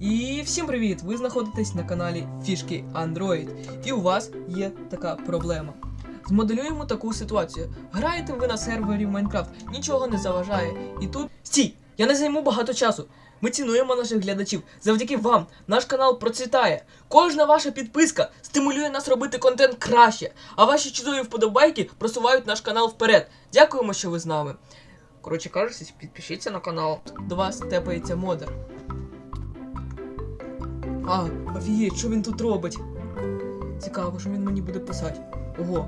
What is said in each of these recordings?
І всім привіт! Ви знаходитесь на каналі Фішки Android. І у вас є така проблема. Змоделюємо таку ситуацію. Граєте ви на сервері в Майнкрафт, нічого не заважає. І тут. Стій! Я не займу багато часу. Ми цінуємо наших глядачів. Завдяки вам наш канал процвітає. Кожна ваша підписка стимулює нас робити контент краще, а ваші чудові вподобайки просувають наш канал вперед. Дякуємо, що ви з нами. Коротше кажучи, підпишіться на канал. До вас тепається модер. А, офігеть, що він тут робить? Цікаво, що він мені буде писати. Ого.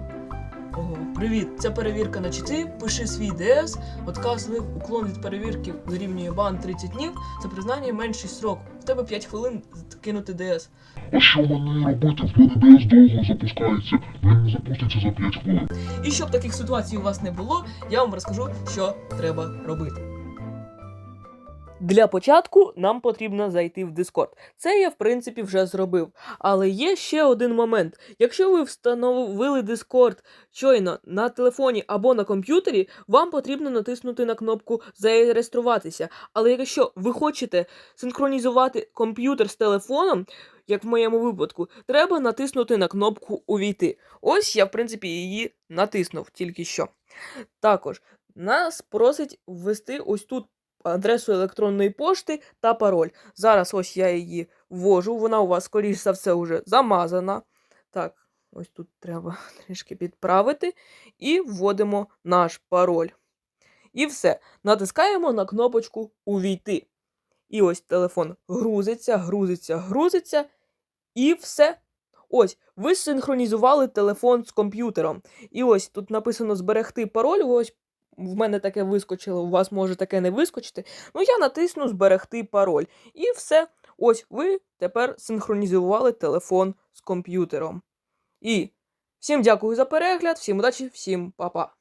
Ого, привіт, це перевірка на чити, пиши свій ДС, отказ злив, уклон від перевірки дорівнює бан 30 днів, за признання менший срок. В тебе 5 хвилин кинути ДС. А що мені робити? В мене ДС довго запускається. Він не запуститься за 5 хвилин. І щоб таких ситуацій у вас не було, я вам розкажу, що треба робити. Для початку нам потрібно зайти в Discord. Це я, в принципі, вже зробив. Але є ще один момент. Якщо ви встановили Discord щойно на телефоні або на комп'ютері, вам потрібно натиснути на кнопку Зареєструватися. Але якщо ви хочете синхронізувати комп'ютер з телефоном, як в моєму випадку, треба натиснути на кнопку Увійти. Ось я, в принципі, її натиснув тільки що. Також нас просить ввести ось тут адресу електронної пошти та пароль. Зараз ось я її ввожу, вона у вас, скоріш за все, вже замазана. Так, ось тут треба трішки підправити. І вводимо наш пароль. І все. Натискаємо на кнопочку Увійти. І ось телефон грузиться, грузиться, грузиться. І все. Ось, ви синхронізували телефон з комп'ютером. І ось тут написано зберегти пароль. Ось в мене таке вискочило, у вас може таке не вискочити. Ну, я натисну зберегти пароль. І все. Ось ви тепер синхронізували телефон з комп'ютером. І всім дякую за перегляд, всім удачі, всім па-па.